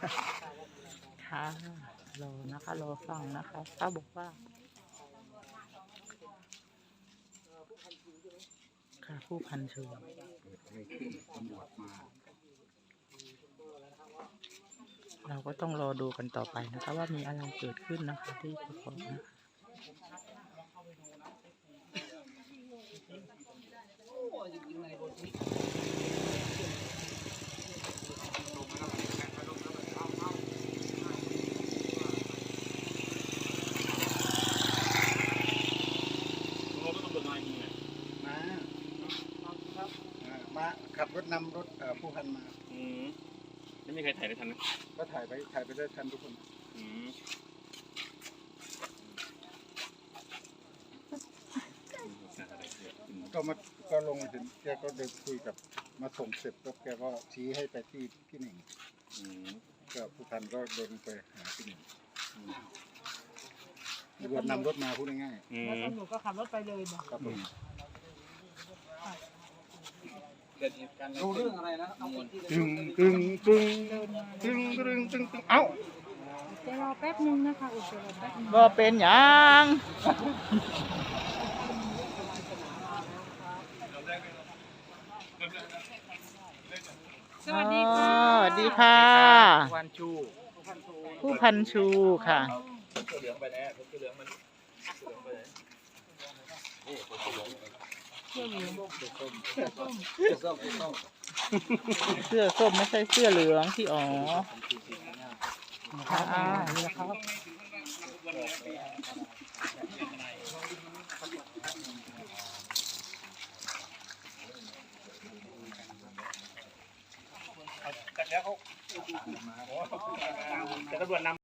ค่ะรอนะคะรอฟังนะคะเขาบอกว่าค่ะผู้พันชูเราก็ต้องรอดูกันต่อไปนะคะ ว่ามีอะไรเกิดขึ้นนะคะ ที่กกอกนะคะมาอ่า มาขับรถนำรถเอ่อผู้พันมา อืมไม่มีใครถ่ายได้ทันนะก็ถ่ายไปถ่ายไปได้ทันทุกคนอืมก็มาก็ลงมาถึงแกก็เดินคุยกับมาส่งเสร็จแล้วแกก็ชี้ให้ไปที่พี่หนึ่งอืมก็ผู้พันก็เดินไปหาพี่หนึ่งตำรวจนำรถมาพูดง่ายอืแล้วม ตำรวจก็ขับรถไปเลยบอกๆครับผม รู้เรื่องอะไรนะเอาคนที่ตึงตึงตึงตึงตึงตึงตึงเอ้าจะรอแป๊บนึงนะคะอุดจะรอแป๊บนึงบ่เป็นหยังสวัสดีค่ะอ๋อสวัสดีค่ะ วันชู ผู้พันชูค่ะ เสื้อเหลืองไปแน่เสื้อเหลืองมันเสื้อเหลืองไปไหนนี่คนเสื้อเหลือง เสื้อเหลืองเสื้อส้มเสื้อส้มไม่ใช่เสื้อเหลืองที่อ๋อค่ะนี่นะครับแต่แล้วเขาแต่ตำรวจนำ